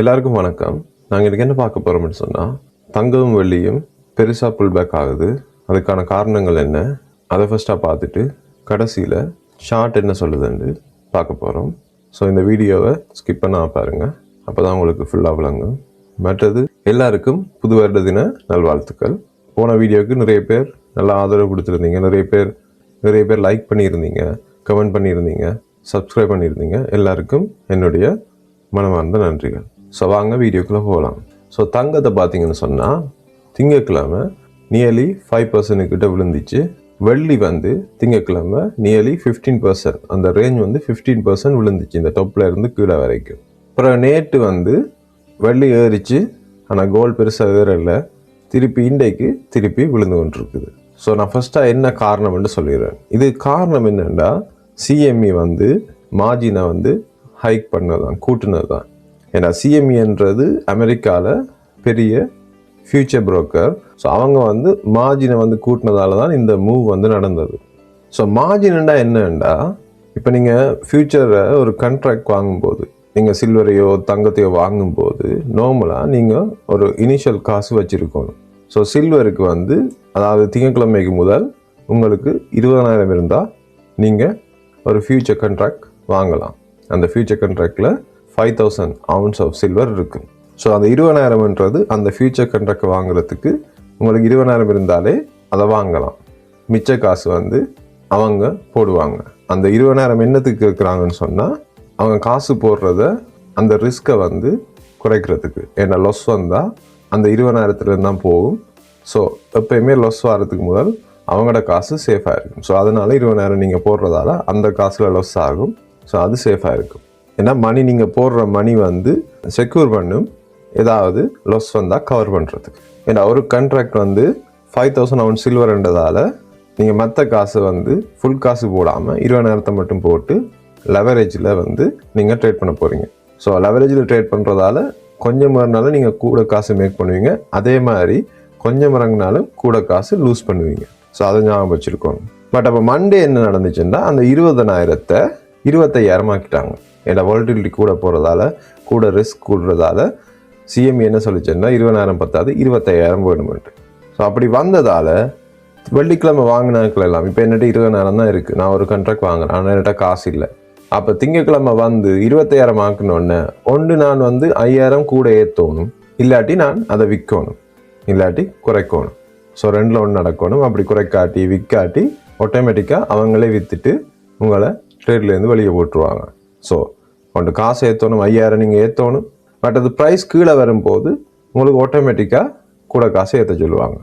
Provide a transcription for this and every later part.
எல்லாருக்கும் வணக்கம். நாங்கள் இன்றைக்கி என்ன பார்க்க போகிறோம்னு சொன்னால் தங்கமும் வெள்ளியும் பெருசாக புல் பேக் ஆகுது. அதுக்கான காரணங்கள் என்ன? அதை ஃபஸ்ட்டாக பார்த்துட்டு கடைசியில் ஷார்ட் என்ன சொல்லுதுன்னு பார்க்க போகிறோம் ஸோ இந்த வீடியோவை ஸ்கிப் பண்ண பாருங்கள் அப்போ தான் உங்களுக்கு ஃபுல்லாக விளங்கும். மற்றது எல்லாருக்கும் புது வருட தின நல்வாழ்த்துக்கள். போன வீடியோவுக்கு நிறைய பேர் நல்லா ஆதரவு கொடுத்துருந்தீங்க. நிறைய பேர் நிறைய பேர் லைக் பண்ணியிருந்தீங்க கமெண்ட் பண்ணியிருந்தீங்க சப்ஸ்கிரைப் பண்ணியிருந்தீங்க. எல்லாருக்கும் என்னுடைய மனமார்ந்த நன்றிகள். ஸோ வாங்க வீடியோக்குள்ளே போகலாம் ஸோ தங்கத்தை பார்த்தீங்கன்னு சொன்னால் திங்கக்கிழமை நியர்லி ஃபைவ் பர்சன்ட் விழுந்துச்சு. வெள்ளி வந்து திங்கக்கிழமை நியர்லி ஃபிஃப்டீன் பர்சன்ட் அந்த ரேஞ்ச் வந்து ஃபிஃப்டீன் பர்சன்ட் விழுந்துச்சு இந்த டொப்பில் இருந்து கீழே வரைக்கும். அப்புறம் நேற்று வந்து வெள்ளி ஏறிச்சு ஆனால் கோல்டு பெருசாக ஏறல. திருப்பி இன்றைக்கு திருப்பி விழுந்து கொண்டிருக்குது. ஸோ நான் ஃபஸ்ட்டாக என்ன காரணம்னு சொல்லிடுறேன். இது காரணம் என்னென்னா சிஎம்இ வந்து மார்ஜினை வந்து ஹைக் பண்ணது தான் கூட்டினது தான் ஏன்னா சிஎம்இன்றது அமெரிக்காவில் பெரிய ஃபியூச்சர் புரோக்கர் ஸோ அவங்க வந்து மார்ஜினை வந்து கூட்டினதால தான் இந்த மூவ் வந்து நடந்தது. ஸோ மார்ஜின்டா என்னண்டா? இப்போ நீங்கள் ஃப்யூச்சரை ஒரு கண்ட்ராக்ட் வாங்கும்போது நீங்கள் சில்வரையோ தங்கத்தையோ வாங்கும்போது நார்மலாக நீங்கள் ஒரு இனிஷியல் காசு வச்சுருக்கணும். ஸோ சில்வருக்கு வந்து அதாவது திங்கட்கிழமைக்கு முதல் உங்களுக்கு இருபதனாயிரம் இருந்தால் நீங்கள் ஒரு ஃபியூச்சர் கண்ட்ராக்ட் வாங்கலாம். அந்த future கண்ட்ராக்டில் five thousand ounce of silver இருக்குது ஸோ அந்த இருபதாயிரம்ன்றது அந்த ஃபியூச்சர் கண்ட்ராக்ட் வாங்குறதுக்கு உங்களுக்கு இருபதாயிரம் இருந்தாலே அதை வாங்கலாம். மிச்ச காசு வந்து அவங்க போடுவாங்க. அந்த இருபதாயிரம் என்னத்துக்கு இருக்கிறாங்கன்னு சொன்னால் அவங்க காசு போடுறத அந்த ரிஸ்க்கை வந்து குறைக்கிறதுக்கு. ஏன்னா லொஸ் வந்தால் அந்த இருபதாயிரத்துலேருந்து தான் போகும். ஸோ எப்பயுமே லொஸ் வர்றதுக்கு முதல் அவங்களோட காசு சேஃபாக இருக்கும். ஸோ அதனால் இருபதாயிரம் நீங்கள் போடுறதால அந்த காசில் லொஸ் ஆகும். ஸோ அது சேஃபாக இருக்கும். ஏன்னா மணி நீங்கள் போடுற மணி வந்து செக்யூர் பண்ணும். ஏதாவது லொஸ் வந்தால் கவர் பண்ணுறதுக்கு ஏன்னா ஒரு கான்ட்ராக்ட் வந்து ஃபைவ் தௌசண்ட் அவன் சில்வர்ன்றதால் நீங்கள் மற்ற காசு வந்து ஃபுல் காசு போடாமல் இருபதாயிரத்தை மட்டும் போட்டு லெவரேஜில் வந்து நீங்கள் ட்ரேட் பண்ண போகிறீங்க ஸோ லெவரேஜில் ட்ரேட் பண்ணுறதால கொஞ்சம் மறுநாளும் நீங்கள் கூட காசு மேக் பண்ணுவீங்க. அதே மாதிரி கொஞ்சம் இறங்கினாலும் கூட காசு லூஸ் பண்ணுவீங்க. ஸோ அதை ஞாபகம் வச்சுருக்கோங்க பட் அப்போ மண்டே என்ன நடந்துச்சுன்னா அந்த இருபதனாயிரத்தை இருபத்தையாயிரம் ஆக்கிட்டாங்க ஏன்னா வால்டிலிட்டி கூட போகிறதால கூட ரிஸ்க் கூடுறதால சிஎம் என்ன சொல்லிச்சுன்னா இருபதாயிரம் பத்தாது இருபத்தையாயிரம் வேணுமென்ட்டு. ஸோ அப்படி வந்ததால் வெள்ளிக்கிழமை வாங்கினாக்கள் எல்லாம் இப்போ என்னட்ட இருபதாயிரம் தான் இருக்குது நான் ஒரு கண்ட்ராக்ட் வாங்குறேன். ஆனால் என்கிட்ட காசு இல்லை. அப்போ திங்கக்கிழமை வந்து இருபத்தாயிரம் ஆக்கணுன்னு ஒன்று நான் வந்து ஐயாயிரம் கூட ஏற்றணும் இல்லாட்டி நான் அதை விற்கணும் இல்லாட்டி குறைக்கணும். ஸோ ரெண்டில் ஒன்று நடக்கணும். அப்படி குறைக்காட்டி விற்காட்டி ஆட்டோமேட்டிக்காக அவங்களே விற்றுட்டு உங்களை ட்ரேட்லேருந்து வெளியே போட்டுருவாங்க. ஸோ கொண்டு காசு ஏற்றணும் ஐயாயிரம் நீங்கள் ஏற்றணும் பட் அது ப்ரைஸ் கீழே வரும்போது உங்களுக்கு ஆட்டோமேட்டிக்காக கூட காசு ஏற்ற சொல்லுவாங்க.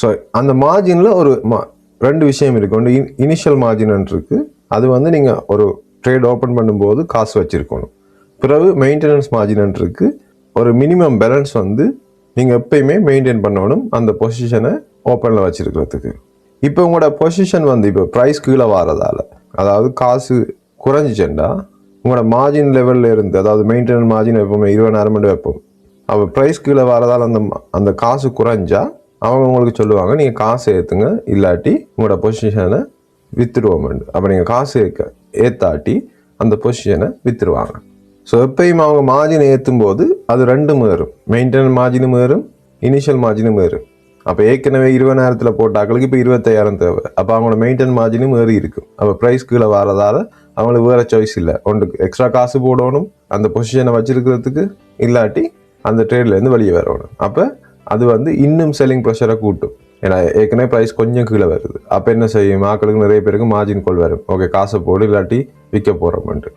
ஸோ அந்த மார்ஜினில் ஒரு மா ரெண்டு விஷயம் இருக்குது ஒன்று இனிஷியல் மார்ஜின் இருக்குது அது வந்து நீங்கள் ஒரு ட்ரேட் ஓப்பன் பண்ணும்போது காசு வச்சுருக்கணும். பிறகு மெயின்டெனன்ஸ் மார்ஜின் இருக்கு. ஒரு மினிமம் பேலன்ஸ் வந்து நீங்கள் எப்பயுமே மெயின்டைன் பண்ணணும். அந்த பொசிஷனை ஓப்பனில் வச்சுருக்கிறதுக்கு. இப்போ உங்களோட பொசிஷன் வந்து இப்போ ப்ரைஸ் கீழே வரதால அதாவது காசு குறைஞ்சிச்சேன்டா உங்களோட மார்ஜின் லெவலில் இருந்து அதாவது மெயின்டெனன் மார்ஜின் எப்பவுமே இருபதாயிரம் மட்டும் வைப்போம். அப்போ ப்ரைஸ் கீழே வரதால் அந்த அந்த காசு குறைஞ்சா அவங்க உங்களுக்கு சொல்லுவாங்க நீங்கள் காசு ஏற்றுங்க இல்லாட்டி உங்களோட பொசிஷனை வித்துடுவோம்னு அப்போ நீங்கள் காசு ஏற்க ஏற்றாட்டி அந்த பொசிஷனை விற்றுருவாங்க ஸோ எப்பயும் அவங்க மார்ஜினை ஏற்றும் போது அது ரெண்டும் ஏறும் மெயின்டெனன் மார்ஜினும் ஏறும் இனிஷியல் மார்ஜினும் ஏறும் அப்போ ஏற்கனவே இருபதாயிரத்தில் போட்டாக்களுக்கு இப்போ இருபத்தையாயிரம் தேவை. அப்போ அவங்களோட மெயின்டென் மார்ஜினும் ஏறி இருக்கும் அப்போ ப்ரைஸ் கீழே வரதால் அவங்களுக்கு வேறு சாய்ஸ் இல்லை. ஒன்றுக்கு எக்ஸ்ட்ரா காசு போடணும் அந்த பொசிஷனை வச்சுருக்கிறதுக்கு இல்லாட்டி அந்த ட்ரேட்லேருந்து வெளியே வரணும். அப்போ அது வந்து இன்னும் செல்லிங் ப்ரெஷரை கூட்டும். ஏன்னா ஏற்கனவே ப்ரைஸ் கொஞ்சம் கீழே வருது. அப்போ என்ன செய்யும்? ஆக்களுக்கு நிறைய பேருக்கு மார்ஜின் கோல் வரும். ஓகே காசை போடு இல்லாட்டி விற்க போகிறோம்ன்ட்டு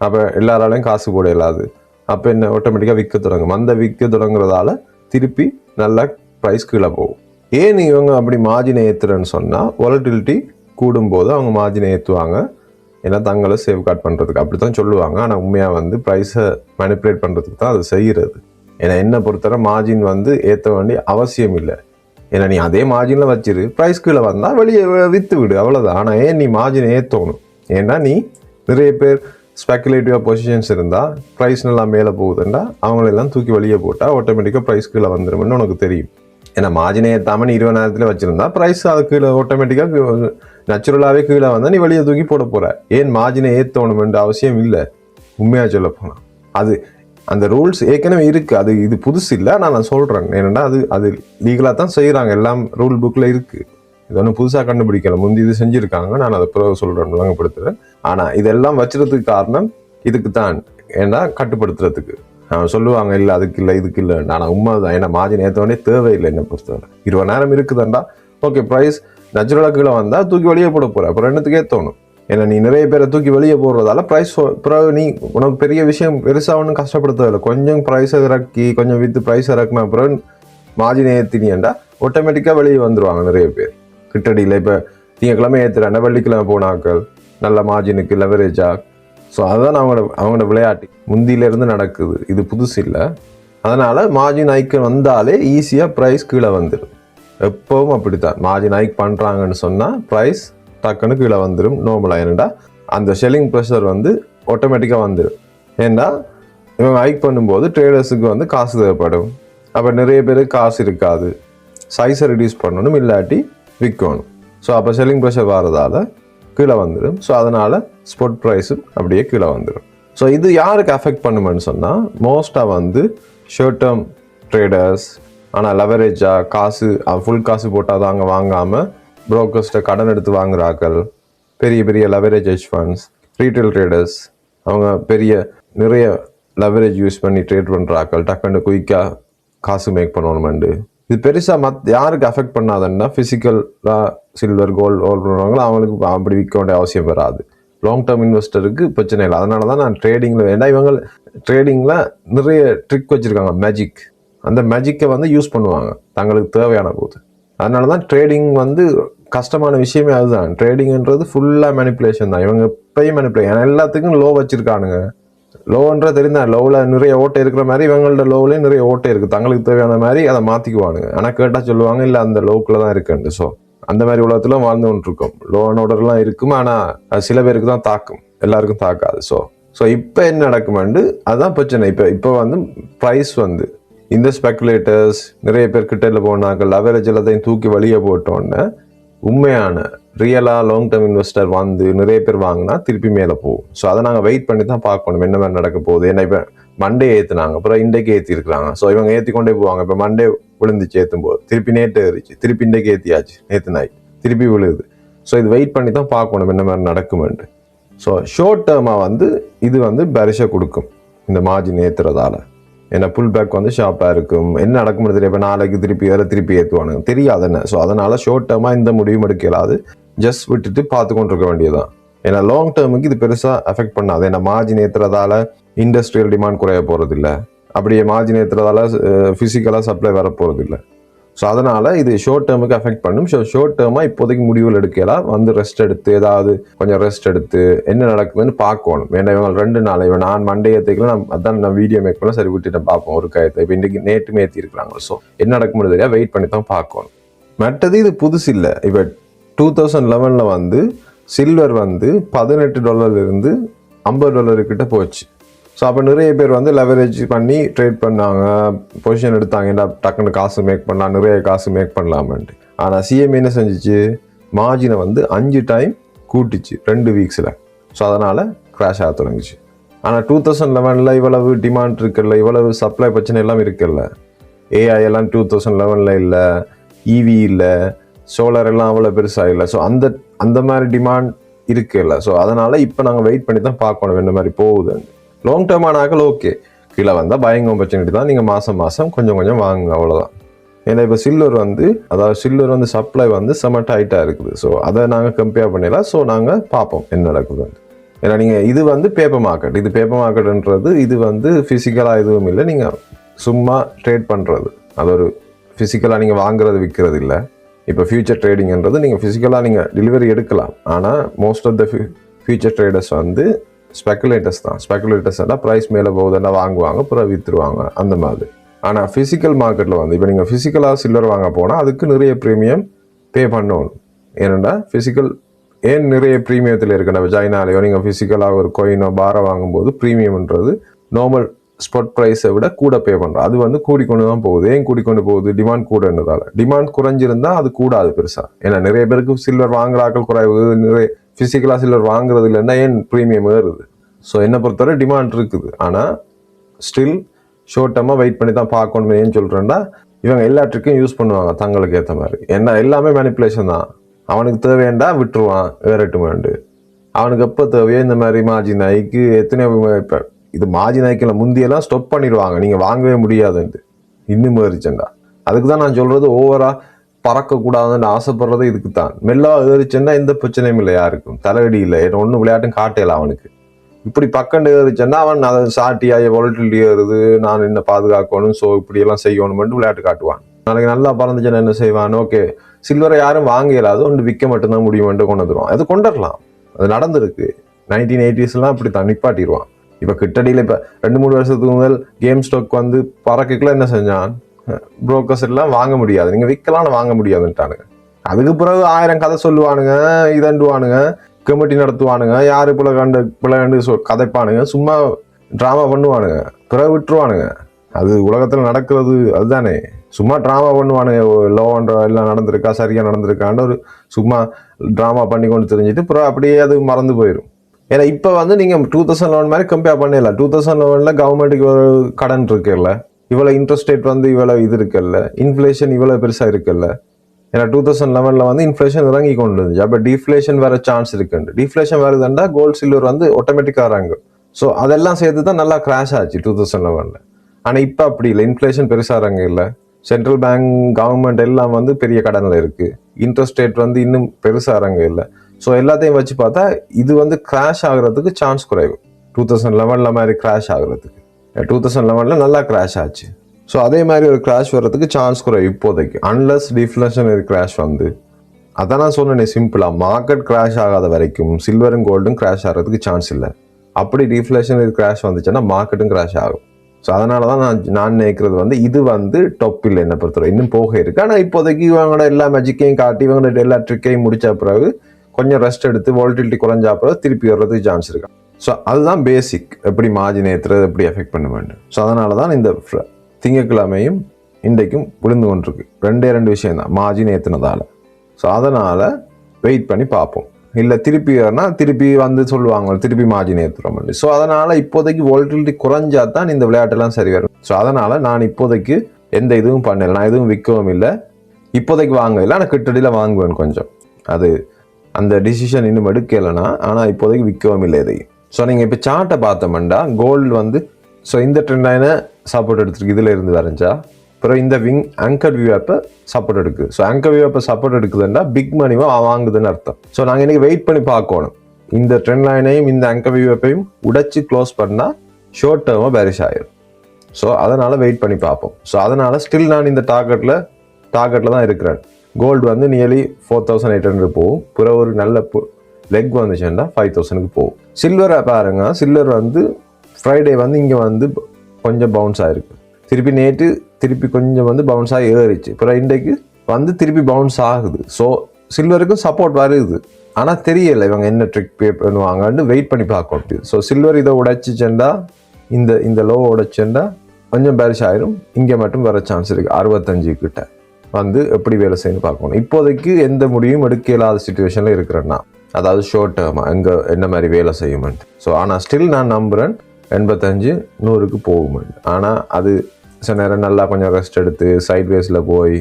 அப்போ எல்லாராலையும் காசு போட இல்லாது அப்போ என்ன? ஆட்டோமேட்டிக்காக விற்க தொடங்கும். அந்த விற்க தொடங்குறதால திருப்பி நல்லா ப்ரைஸ் கீழே போகும். ஏன் இவங்க அப்படி மார்ஜினை ஏற்றுறேன்னு சொன்னால் வாலட்டிலிட்டி கூடும்போது அவங்க மார்ஜினை ஏற்றுவாங்க ஏன்னா தங்களை சேவ் கார்ட் பண்ணுறதுக்கு அப்படி தான் சொல்லுவாங்க. ஆனால் உண்மையாக வந்து ப்ரைஸை மேனிப்புலேட் பண்ணுறதுக்கு தான் அது செய்கிறது. ஏன்னா என்ன பொறுத்தவரை மார்ஜின் வந்து ஏற்ற வேண்டிய அவசியம் இல்லை. ஏன்னா நீ அதே மார்ஜினில் வச்சிரு ப்ரைஸ் கீழே வந்தால் வெளியே விற்று விடு அவ்வளோதான் ஆனால் ஏன் நீ மார்ஜினை ஏற்றணும் ஏன்னா நீ நிறைய பேர் ஸ்பெக்குலேட்டிவாக பொசிஷன்ஸ் இருந்தால் ப்ரைஸ் நல்லா மேலே போகுதுன்னா அவங்களெல்லாம் தூக்கி வெளியே போட்டால் ஆட்டோமேட்டிக்காக ப்ரைஸ் கீழே வந்துடும்னு உனக்கு தெரியும். ஏன்னா மார்ஜினை ஏற்றாமல் நீ இருபதாயிரத்தில் வச்சிருந்தா ப்ரைஸ் அது கீழே ஆட்டோமேட்டிக்காக நேச்சுரலாகவே கீழே வந்தால் நீ வெளியே தூக்கி போட போகிற ஏன் மார்ஜினை ஏற்றணுமென்ற அவசியம் இல்லை. உண்மையாக சொல்ல போனால் அது அந்த ரூல்ஸ் ஏற்கனவே இருக்குது அது இது புதுசு இல்லை. நான் நான் சொல்கிறேன் ஏன்னா அது அது லீகலாக தான் செய்கிறாங்க எல்லாம் ரூல் புக்கில் இருக்குது இது ஒன்றும் புதுசாக கண்டுபிடிக்கல. முந்தி இது செஞ்சுருக்காங்க. நான் அதை பிறகு சொல்கிறேன் விளங்கப்படுத்துகிறேன் ஆனால் இதெல்லாம் வச்சுறதுக்கு காரணம் இதுக்கு தான். ஏன்னா கட்டுப்படுத்துறதுக்கு. சொல்லுவாங்க இல்லை அதுக்கு இல்லை இதுக்கு இல்லை நான் உண்மை தான். ஏன்னா மார்ஜின் ஏற்றவொடனே தேவையில்லை என்ன பொறுத்தவரை. இருபது நேரம் இருக்குதாண்டா. ஓகே ப்ரைஸ் நச்சுரலாக கீழே வந்தால் தூக்கி வெளியே போட போகிற அப்புறம் என்னத்துக்கே தோணும் ஏன்னா நீ நிறைய பேரை தூக்கி வெளியே போடுறதால ப்ரைஸ் பிறகு நீ உனக்கு பெரிய விஷயம் பெருசாக ஒன்றும் கஷ்டப்படுத்ததில்லை கொஞ்சம் ப்ரைஸை இறக்கி கொஞ்சம் வித்து ப்ரைஸ் இறக்குன அப்புறம் மார்ஜின் ஏற்றினியண்டா ஆட்டோமேட்டிக்காக வெளியே வந்துடுவாங்க நிறைய பேர். கிட்டடியில் இப்போ திங்கக்கிழமை ஏற்றுறாண்டா வெள்ளிக்கிழமை போனாக்கள் நல்ல மார்ஜினுக்கு லெவரேஜாக ஸோ அதுதான் அவங்களோட அவங்களோட விளையாட்டு. முந்தியிலேருந்து நடக்குது. இது புதுசு இல்லை. அதனால் மார்ஜின் ஐக்கு வந்தாலே ஈஸியாக ப்ரைஸ் கீழே வந்துடும் எப்பவும் அப்படித்தான். மார்ஜின் ஐக் பண்ணுறாங்கன்னு சொன்னால் ப்ரைஸ் டக்குன்னு கீழே வந்துடும் நார்மலாக ஏன்னா அந்த ஷெல்லிங் ப்ரெஷர் வந்து ஆட்டோமேட்டிக்காக வந்துடும் ஏன்னா இவங்க ஹைக் பண்ணும்போது ட்ரேடர்ஸுக்கு வந்து காசு தேவைப்படும். அப்போ நிறைய பேருக்கு காசு இருக்காது. சைஸை ரிடியூஸ் பண்ணணும் இல்லாட்டி விற்கணும். ஸோ அப்போ செல்லிங் ப்ரெஷர் வரதால் கீழே வந்துடும். ஸோ அதனால் ஸ்பாட் ப்ரைஸும் அப்படியே கீழே வந்துடும். ஸோ இது யாருக்கு அஃபெக்ட் பண்ணுமென்னு சொன்னால் மோஸ்ட்டாக வந்து ஷர்ட் டேர்ம் ட்ரேடர்ஸ் ஆனால் லெவரேஜாக காசு ஃபுல் காசு போட்டால் தாங்க வாங்காமல் ப்ரோக்கர்ஸ்ட்டை கடன் எடுத்து வாங்குறாக்கள் பெரிய பெரிய leverage hedge funds retail traders அவங்க பெரிய நிறைய லெவரேஜ் யூஸ் பண்ணி ட்ரேட் பண்ணுறாக்கள் டக்குன்னு குயிக்காக காசு மேக் பண்ணணுமெண்டு. இது பெருசாக மத் யாருக்கு அஃபெக்ட் பண்ணாதுன்னா ஃபிசிக்கலாக சில்வர் கோல்டு ஹோல்ட் பண்ணுறவங்களோ அவங்களுக்கு அப்படி விற்க வேண்டிய அவசியம் வராது. லாங் டேர்ம் இன்வெஸ்டருக்கு பிரச்சனை இல்லை. அதனால தான் நான் ட்ரேடிங்கில் ஏன்னா இவங்க ட்ரேடிங்கில் நிறைய ட்ரிக் வச்சுருக்காங்க. மேஜிக் அந்த மேஜிக்கை வந்து யூஸ் பண்ணுவாங்க. தங்களுக்கு தேவையான போது. அதனால தான் ட்ரேடிங் வந்து கஷ்டமான விஷயமே அதுதான். ட்ரேடிங்ன்றது ஃபுல்லாக மேனிப்புலேஷன் தான். இவங்க எப்பயும் மேனிப்புலேஷன் ஏன்னா எல்லாத்துக்கும் லோ வச்சுருக்கானுங்க. லோன்ற தெரிந்தால் லோவில் நிறைய ஓட்டை இருக்கிற மாதிரி இவங்களோட லோவ்லேயும் நிறைய ஓட்டை இருக்குது தங்களுக்கு தேவையான மாதிரி அதை மாற்றிக்குவானுங்க ஆனால் கேட்டால் சொல்லுவாங்க இல்லை அந்த லோவுக்குள்ளே தான் இருக்குண்டு ஸோ அந்த மாதிரி உலகத்தில் வாழ்ந்து கொண்டிருக்கோம். லோ அண்ட் ஆர்டர்லாம் இருக்கும் ஆனால் சில பேருக்கு தான் தாக்கும். எல்லாருக்கும் தாக்காது. ஸோ ஸோ இப்போ என்ன நடக்குமாண்டு அதுதான் பிரச்சனை. இப்போ இப்போ வந்து ப்ரைஸ் வந்து இந்த ஸ்பெக்குலேட்டர்ஸ் நிறைய பேர் கிட்ட போனாங்க லவரேஜ் எல்லாத்தையும் தூக்கி வெளியே போட்டோன்னே உண்மையான ரியலாக லாங் டேர்ம் இன்வெஸ்டர் வந்து நிறைய பேர் வாங்கினா திருப்பி மேலே போகும். ஸோ அதை நாங்கள் வெயிட் பண்ணி தான் பார்க்கணும். என்ன மாதிரி நடக்க போகுது? ஏன்னா இப்போ மண்டே ஏற்றுனாங்க அப்புறம் இன்றைக்கு ஏற்றிருக்கிறாங்க ஸோ இவங்க ஏற்றி கொண்டே போவாங்க. இப்போ மண்டே விழுந்துச்சு ஏற்றும் போது திருப்பி நேற்று ஏறிச்சு. திருப்பி இன்றைக்கு ஏற்றியாச்சு நேற்று நாய் திருப்பி விழுது. ஸோ இது வெயிட் பண்ணி தான் பார்க்கணும். என்ன மாதிரி நடக்குமெண்டு ஸோ ஷார்ட் டேர்மாக வந்து இது வந்து பரிசை கொடுக்கும். இந்த மார்ஜின் ஏற்றுறதால ஏன்னா புல் பேக் வந்து ஷார்ப்பாக இருக்கும். என்ன நடக்கும்னு தெரியும் இப்போ நாளைக்கு திருப்பி வேறு திருப்பி ஏற்றுவானுங்க தெரியாது என்ன. ஸோ அதனால் ஷார்ட் டேர்மாக இந்த முடிவும் எடுக்கலாது. ஜஸ்ட் விட்டுட்டு பார்த்து கொண்டு இருக்க வேண்டியதுதான். ஏன்னா லாங் டேர்முக்கு இது பெருசாக அஃபெக்ட் பண்ணாது. ஏன்னா மார்ஜின் ஏற்றுறதால இண்டஸ்ட்ரியல் டிமாண்ட் குறைய போகிறதில்ல அப்படியே மார்ஜின் ஏற்றுறதால ஃபிசிக்கலாக சப்ளை வர போகிறதில்ல ஸோ அதனால் இது ஷார்ட் டேர்முக்கு அஃபெக்ட் பண்ணும். ஸோ ஷார்ட் டேர்மாக இப்போதைக்கு முடிவுகள் எடுக்கலாம் வந்து ரெஸ்ட் எடுத்து ஏதாவது கொஞ்சம் ரெஸ்ட் எடுத்து என்ன நடக்குதுன்னு பார்க்கணும். ஏன்னா இவங்க ரெண்டு நாள் இவன் நான் மண்டே ஏற்றிக்கலாம் நான் அதான் நான் வீடியோ மேக் பண்ண சரி விட்டுட்டு பார்ப்போம். ஒரு கயத்தை. இப்போ இன்றைக்கி நேற்றுமே ஏற்றிருக்கிறாங்க ஸோ என்ன நடக்கும்னு தெரியாது. வெயிட் பண்ணி தான் பார்க்கணும். மற்றது இது புதுசு இல்லை இப்போ டூ தௌசண்ட் லெவனில் வந்து சில்வர் வந்து பதினெட்டு டாலர்லேருந்து ஐம்பது டாலருக்கிட்ட போச்சு. ஸோ அப்போ நிறைய பேர் வந்து லெவரேஜ் பண்ணி ட்ரேட் பண்ணாங்க பொசிஷன் எடுத்தாங்க என்ன டக்குன்னு காசு மேக் பண்ணலாம் நிறைய காசு மேக் பண்ணலாமன்ட்டு. ஆனால் சிஎம் என்ன செஞ்சிச்சு? மார்ஜினை வந்து அஞ்சு டைம் கூட்டிச்சு ரெண்டு வீக்ஸில் ஸோ அதனால் க்ராஷ் ஆக தொடங்குச்சு. ஆனால் டூ தௌசண்ட் லெவனில் இவ்வளவு டிமாண்ட் இருக்குல்ல இவ்வளவு சப்ளை பிரச்சனை எல்லாம் இருக்குல்ல. ஏஐ எல்லாம் டூ தௌசண்ட் லெவனில் இல்லை இவி இல்லை சோலார் எல்லாம் அவ்வளோ பெருசாக இல்லை. ஸோ அந்த அந்த மாதிரி டிமாண்ட் இருக்குல்ல. ஸோ அதனால் இப்போ நாங்கள் வெயிட் பண்ணி தான் பார்க்கணும் என்ன மாதிரி போகுது லாங் டேர்ம் ஆனாக்கள் ஓகே கீழே வந்தால் பயங்க ஆப்பர்ச்சுனிட்டி தான் நீங்கள் மாதம் மாதம் கொஞ்சம் கொஞ்சம் வாங்குங்க அவ்வளோதான் ஏன்னா இப்போ சில்வர் வந்து அதாவது சில்வர் வந்து சப்ளை வந்து செம டைட்டாக இருக்குது. ஸோ அதை நாங்கள் கம்பேர் பண்ணிடலாம். ஸோ நாங்கள் பார்ப்போம் என்ன நடக்குதுன்னு ஏன்னா நீங்கள் இது வந்து பேப்பர் மார்க்கெட் இது பேப்பர் மார்க்கெட்டுன்றது இது வந்து ஃபிசிக்கலாக எதுவும் இல்லை. நீங்கள் சும்மா ட்ரேட் பண்ணுறது அது ஒரு ஃபிசிக்கலாக நீங்கள் வாங்குறது விற்கிறது இல்லை. இப்போ ஃபியூச்சர் ட்ரேடிங்கிறது நீங்கள் ஃபிசிக்கலாக நீங்கள் டெலிவரி எடுக்கலாம். ஆனால் most of the future traders வந்து ஸ்பெக்குலேட்டர்ஸ் தான். ஸ்பெக்குலேட்டர்ஸ் எல்லாம் ப்ரைஸ் மேலே போகுதுன்னா வாங்குவாங்க அப்புறம் விற்றுருவாங்க அந்த மாதிரி. ஆனால் ஃபிசிக்கல் மார்க்கெட்டில் வந்து இப்போ நீங்கள் ஃபிசிக்கலாக சில்வர் வாங்க போனால் அதுக்கு நிறைய ப்ரீமியம் பே பண்ணணும். ஏன்னா ஃபிசிக்கல் ஏன் நிறைய ப்ரீமியத்தில் இருக்கு? நம்ம சைனாலேயோ நீங்கள் ஃபிசிக்கலாக ஒரு கோயினோ பாரை வாங்கும்போது ப்ரீமியம்ன்றது நார்மல் ஸ்பாட் ப்ரைஸை விட கூட பே பண்ணுறோம் அது வந்து கூடிக்கொண்டு தான் போகுது. ஏன் கூடிக்கொண்டு போகுது? டிமாண்ட் கூடன்றதால. டிமாண்ட் குறைஞ்சிருந்தால் அது கூடாது பெருசாக ஏன்னா நிறைய பேருக்கு சில்வர் வாங்குறாக்கள் குறைவு. நிறைய ஃபிசிக்கலாக சில்வர் வாங்குறது இல்லைன்னா ஏன் ப்ரீமியம் ஏறுது? ஸோ என்னை பொறுத்தவரை டிமாண்ட் இருக்குது. ஆனால் ஸ்டில் ஷோர்ட் டேர்மாக வெயிட் பண்ணி தான் பார்க்கணும் ஏன்னு சொல்கிறேன்னா இவங்க எல்லா ட்ரிக்கும் யூஸ் பண்ணுவாங்க தங்களுக்கு ஏற்ற மாதிரி. ஏன்னா எல்லாமே மேனிப்புலேஷன் தான். அவனுக்கு தேவையாண்டா விட்டுருவான் வேறட்டுமேண்டு அவனுக்கு எப்போ தேவையோ இந்த மாதிரி மாஜி ஐக்கு எத்தனையோ இப்போ இது மாஜி நாய்க்கில் முந்தியெல்லாம் ஸ்டாப் பண்ணிடுவாங்க. நீங்கள் வாங்கவே முடியாதுன்ட்டு. இன்னும் ஏறிச்சண்டா அதுக்கு தான் நான் சொல்கிறது ஓவராக பறக்கக்கூடாதுன்னு ஆசைப்படுறது இதுக்கு தான் மெல்லாக ஏறிச்சேன்னா எந்த பிரச்சனையும் இல்லை யாருக்கும். தலையடி இல்லை. ஒன்றும் விளையாட்டும் காட்டையில அவனுக்கு. இப்படி பக்கண்டு ஏறிச்சேன்னா அவன் அதை சாட்டியாக வாலட்டிலிட்டி ஏறுது நான் என்ன பாதுகாக்கணும் ஸோ இப்படியெல்லாம் செய்யணும்னு விளையாட்டு காட்டுவான். நாளைக்கு நல்லா பறந்துச்சுன்னா என்ன செய்வான்? ஓகே சில்வரை யாரும் வாங்க அது ஒன்று விற்க மட்டும்தான் முடியும்ட்டு கொண்டு வந்துருவான். அது கொண்டுடலாம் அது நடந்திருக்கு. நைன்டீன் எயிட்டிஸ்லாம் அப்படி தான் நிப்பாட்டிடுவான் இப்போ கிட்டடியில் இப்போ ரெண்டு மூணு வருஷத்துக்கு முதல் கேம் ஸ்டாக் வந்து பறக்கக்குள்ள என்ன செஞ்சான்? புரோக்கர்ஸ் எல்லாம் வாங்க முடியாது. நீங்கள் விற்கலாம்னு வாங்க முடியாதுன்ட்டானுங்க. அதுக்கு பிறகு ஆயிரம் கதை சொல்லுவானுங்க இதண்டுவானுங்க கமிட்டி நடத்துவானுங்க யார் பிள்ளை கண்டு பிள்ளை கண்டு சொ கதைப்பானுங்க சும்மா ட்ராமா பண்ணுவானுங்க. பிறகு விட்டுருவானுங்க. அது உலகத்தில் நடக்கிறது அதுதானே. சும்மா ட்ராமா பண்ணுவானுங்க. லோன்ற எல்லாம் நடந்திருக்கா சரியாக நடந்திருக்கான்னு ஒரு சும்மா ட்ராமா பண்ணி கொண்டு தெரிஞ்சுட்டு பிறகு அப்படியே அது மறந்து போயிடும் ஏன்னா இப்போ வந்து நீங்கள் டூ தௌசண்ட் லெவன் மாதிரி கம்பேர் பண்ணிடலாம். டூ தௌசண்ட் லெவனில் கவர்மெண்ட்டுக்கு ஒரு கடன் இருக்குல்ல? இவ்வளோ இன்ட்ரெஸ்ட் ரேட் வந்து இவ்வளோ இது இருக்குல்ல? இன்ஃப்ளேஷன் இவ்வளோ பெருசாக இருக்குல்ல? ஏன்னா டூ தௌசண்ட் லெவனில் வந்து இன்ஃப்ளேஷன் இறங்கி கொண்டு இருந்துச்சு அப்போ டிஃப்ளேஷன் வேறு சான்ஸ் இருக்குண்டு டிஃப்ளேஷன் வருதுண்டா கோல்டு சில்வர் வந்து ஆட்டோமேட்டிக்காக இறங்கும் ஸோ அதெல்லாம் சேர்த்து தான் நல்லா கிராஷ் ஆச்சு டூ தௌசண்ட் லெவனில் ஆனால் இப்போ அப்படி இல்லை. இன்ஃப்ளேஷன் பெருசாக இறங்க இல்லை சென்ட்ரல் பேங்க் கவர்மெண்ட் எல்லாம் வந்து பெரிய கடனில் இருக்குது இன்ட்ரெஸ்ட் ரேட் வந்து இன்னும் பெருசாக இறங்க இல்லை ஸோ எல்லாத்தையும் வச்சு பார்த்தா இது வந்து கிராஷ் ஆகுறதுக்கு சான்ஸ் குறைவு. டூ தௌசண்ட் லெவனில் மாதிரி கிராஷ் ஆகுறதுக்கு. டூ தௌசண்ட் லெவனில் நல்லா கிராஷ் ஆச்சு. ஸோ அதே மாதிரி ஒரு கிராஷ் வர்றதுக்கு சான்ஸ் குறைவு இப்போதைக்கு. அன்லஸ் டிஃப்ளேஷனரி கிராஷ் வந்து அதான் நான் சொன்னேனே சிம்பிளாக மார்க்கெட் கிராஷ் ஆகாத வரைக்கும் சில்வரும் கோல்டும் கிராஷ் ஆகிறதுக்கு சான்ஸ் இல்லை. அப்படி டிஃப்ளேஷனரி கிராஷ் வந்துச்சுன்னா மார்க்கெட்டும் கிராஷ் ஆகும். ஸோ அதனால தான் நான் நான் நினைக்கிறது வந்து இது வந்து டொப் இல்லை என்னை பொறுத்தவரை. இன்னும் போக இருக்குது ஆனால் இப்போதைக்கு இவங்களோட எல்லா மேஜிக்கையும் காட்டி இவங்களோட எல்லா ட்ரிக்கையும் முடித்த பிறகு கொஞ்சம் ரெஸ்ட் எடுத்து வால்டிலிட்டி குறைஞ்சா அப்புறம் திருப்பி வர்றதுக்கு சான்ஸ் இருக்கு. ஸோ அதுதான் பேசிக் எப்படி மார்ஜின் ஏற்றுறது எப்படி எஃபெக்ட் பண்ண வேண்டும். ஸோ அதனால தான் இந்த திங்கக்கிழமையும் இன்றைக்கும் விழுந்து கொண்டிருக்கு. ரெண்டே ரெண்டு விஷயம் தான் மார்ஜின் ஏற்றுனதால ஸோ அதனால் வெயிட் பண்ணி பார்ப்போம். இல்லை திருப்பி வேணால் திருப்பி வந்து சொல்லுவாங்க திருப்பி மார்ஜின் ஏற்றுறோம் ஸோ அதனால் இப்போதைக்கு வால்டிலிட்டி குறைஞ்சா தான் இந்த விளையாட்டெல்லாம் சரி வரும். ஸோ அதனால் நான் இப்போதைக்கு எந்த இதுவும் பண்ணல. நான் எதுவும் விற்கவும் இல்லை. இப்போதைக்கு வாங்க இல்லை. ஆனால் கிட்டடியில் வாங்குவேன் கொஞ்சம். அது அந்த டிசிஷன் இன்னும் எடுக்கலைன்னா ஆனால் இப்போதைக்கு விற்கவும் இல்லை எதையும் ஸோ நீங்கள் இப்போ சார்ட்டை பார்த்தோம்னா கோல்டு வந்து ஸோ இந்த ட்ரெண்ட் லைனை சப்போர்ட் எடுத்துருக்கு? இதில் இருந்து வரைஞ்சா? அப்புறம் இந்த விங் ஆங்கர் வியூ ஆப்பை சப்போர்ட் எடுக்குது ஸோ ஆங்கர் வியூ ஆப்பை சப்போர்ட் எடுக்குதுன்னா பிக் மணிவா வாங்குதுன்னு அர்த்தம். ஸோ நாங்கள் இன்றைக்கி வெயிட் பண்ணி பார்க்கணும். இந்த ட்ரெண்ட் லைனையும் இந்த ஆங்கர் வியூ ஆப்பையும் உடைச்சி க்ளோஸ் பண்ணால் ஷார்ட் டேர்மாக பேரிஷ் ஆயிடும் ஸோ அதனால் வெயிட் பண்ணி பார்ப்போம். ஸோ அதனால் ஸ்டில் நான் இந்த டார்கெட்டில் டார்கெட்டில் தான் இருக்கிறேன். கோல்டு வந்து nearly four thousand eight hundred போகும். பிற ஒரு நல்ல லெக் வந்துச்சுன்னா ஃபைவ் தௌசண்ட்க்கு போகும். சில்வரை பாருங்க. சில்வர் வந்து ஃப்ரைடே வந்து இங்கே வந்து கொஞ்சம் பவுன்ஸ் ஆகிருக்கு திருப்பி நேற்று திருப்பி கொஞ்சம் வந்து பவுன்ஸ் ஆகி ஏறிச்சு. அப்புறம் இன்றைக்கு வந்து திருப்பி பவுன்ஸ் ஆகுது. ஸோ சில்வருக்கும் சப்போர்ட் வருது. ஆனால் தெரியலை இவங்க என்ன ட்ரிக் பே பண்ணுவாங்கன்னு வெயிட் பண்ணி பார்க்கணும் ஸோ சில்வர் இதை உடைச்சிச்சேன்டா இந்த இந்த லோ உடைச்சேன்டா கொஞ்சம் பேரிஷ் ஆயிரும். இங்கே மட்டும் வர சான்ஸ் இருக்குது அறுபத்தஞ்சு கிட்ட. வந்து எப்படி வேலை செய்யணும்னு பார்க்கணும். இப்போதைக்கு எந்த முடிவும் எடுக்க இல்லாத சுச்சுவேஷனில் இருக்கிறேன்னா அதாவது ஷார்ட் டேர்மாக எங்கே என்ன மாதிரி வேலை செய்யுமென்ட்டு. ஸோ ஆனால் ஸ்டில் நான் நம்புகிறேன் எண்பத்தஞ்சு நூறுக்கு போகுமென்ட்டு ஆனால் அது சில நேரம் நல்லா கொஞ்சம் ரெஸ்ட் எடுத்து சைட் வேஸில் போய்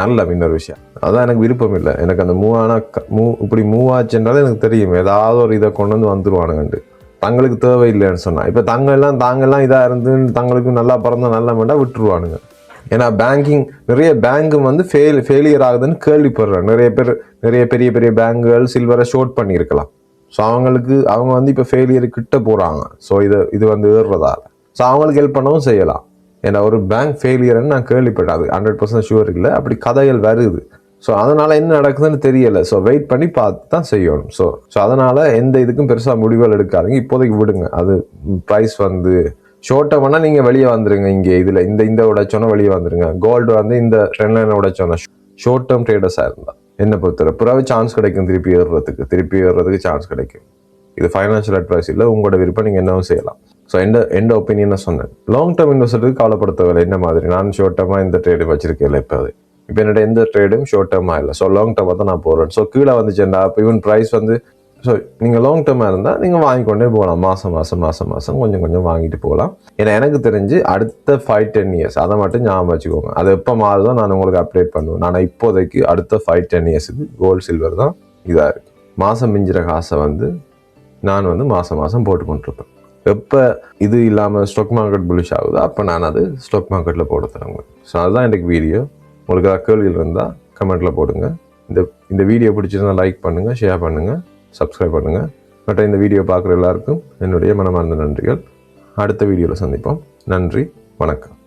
நல்ல இன்னொரு விஷயம். அதான் எனக்கு விருப்பம் இல்லை. எனக்கு அந்த மூவ் ஆனால் மூ இப்படி மூவ் ஆச்சுன்றாலும் எனக்கு தெரியும். ஏதாவது ஒரு இதை கொண்டு வந்து வந்துருவானுங்கன்ட்டு. தங்களுக்கு தேவையில்லைன்னு சொன்னால் இப்போ தங்கெல்லாம் தாங்கெல்லாம் இதாக இருந்து தங்களுக்கு நல்லா பிறந்தா நல்லா வேண்டாம் விட்டுருவானுங்க. ஏன்னா பேங்கிங் நிறைய பேங்க் வந்து ஃபெயில் ஃபெயிலியர் ஆகுதுன்னு கேள்விப்படுறேன் நிறைய பேர் நிறைய பெரிய பெரிய பேங்குகள் சில்வரை ஷோர்ட் பண்ணியிருக்கலாம். ஸோ அவங்களுக்கு அவங்க வந்து இப்போ ஃபெயிலியர் கிட்ட போகிறாங்க ஸோ இது இது வந்து ஏறுறதால. ஸோ அவங்களுக்கு ஹெல்ப் பண்ணவும் செய்யலாம். ஏன்னா ஒரு பேங்க் ஃபெயிலியர்னு நான் கேள்விப்பட்டேன். அது ஹண்ட்ரட் பர்சன்ட் ஷுவர் இல்லை அப்படி கதைகள் வருது. ஸோ அதனால் என்ன நடக்குதுன்னு தெரியலை. ஸோ வெயிட் பண்ணி பார்த்து தான் செய்யணும். ஸோ ஸோ அதனால் எந்த இதுக்கும் பெருசாக முடிவுகள் எடுக்காதீங்க. இப்போதைக்கு விடுங்க. அது ப்ரைஸ் வந்து ஷோர்ட் பண்ணால் நீங்கள் வெளியே வந்துடுங்க இங்கே இதில். இந்த இந்த உடைச்சோன்னா வெளியே வந்துருங்க. கோல்டு வந்து இந்த ட்ரெண்ட் லைனை உடைச்சோன்னா ஷோர்ட் டேர்ம் ட்ரேடர்ஸாக இருந்தால் என்ன பொறுத்தவரை பிறகு சான்ஸ் கிடைக்கும் திருப்பி ஏறுறதுக்கு. திருப்பி ஏறுறதுக்கு சான்ஸ் கிடைக்கும். இது ஃபைனான்ஷியல் அட்வைஸ் இல்லை உங்களோட விருப்பம் நீங்கள் என்னவும் செய்யலாம். ஸோ எந்த எந்த ஒப்பீனியனை சொன்னேன். லாங் டேர்ம் இன்வெஸ்டருக்கு கவலைப்படுத்தவில்லை என்ன மாதிரி? நான் ஷோர்ட் டேர்மாக இந்த ட்ரேடு வச்சிருக்கேன் இப்போ அது இப்போ என்னோட எந்த ட்ரேடும் ஷோர்ட் டேர்மாக இல்லை. ஸோ லாங் டேர்மாக தான் நான் போகிறேன் ஸோ கீழே வந்துச்சுன்னா இப்போ ஈவன் ப்ரைஸ் வந்து ஸோ நீங்கள் லாங் டேர்மாக இருந்தால் நீங்கள் வாங்கிக்கொண்டே போகலாம். மாதம் மாதம் மாதம் மாதம் கொஞ்சம் கொஞ்சம் வாங்கிட்டு போகலாம். ஏன்னா எனக்கு தெரிஞ்சு அடுத்த ஃபைவ் டென் இயர்ஸ் அதை மட்டும் ஞாபகம் வச்சுக்கோங்க. அது எப்போ மாறுதோ நான் உங்களுக்கு அப்டேட் பண்ணுவேன். நான் இப்போதைக்கு அடுத்த ஃபைவ் டென் இயர்ஸுக்கு கோல்டு சில்வர் தான் இதாக இருக்குது மாதம் மிஞ்சிற காசை வந்து நான் வந்து மாதம் மாதம் போட்டு கொண்டிருப்பேன் எப்போ இது இல்லாமல் ஸ்டாக் மார்க்கெட் புலிஷ் ஆகுதோ அப்போ நான் அது ஸ்டாக் மார்க்கெட்டில் போட தரேங்க ஸோ அதுதான் எனக்கு வீடியோ உங்களுக்கு கேள்விகள் இருந்தால் கமெண்ட்டில் போடுங்க. இந்த இந்த வீடியோ பிடிச்சிருந்தா லைக் பண்ணுங்கள் ஷேர் பண்ணுங்கள் சப்ஸ்கிரைப் பண்ணுங்கள் மற்ற இந்த வீடியோ பார்க்குற எல்லாருக்கும் என்னுடைய மனமார்ந்த நன்றிகள். அடுத்த வீடியோவில் சந்திப்போம். நன்றி வணக்கம்.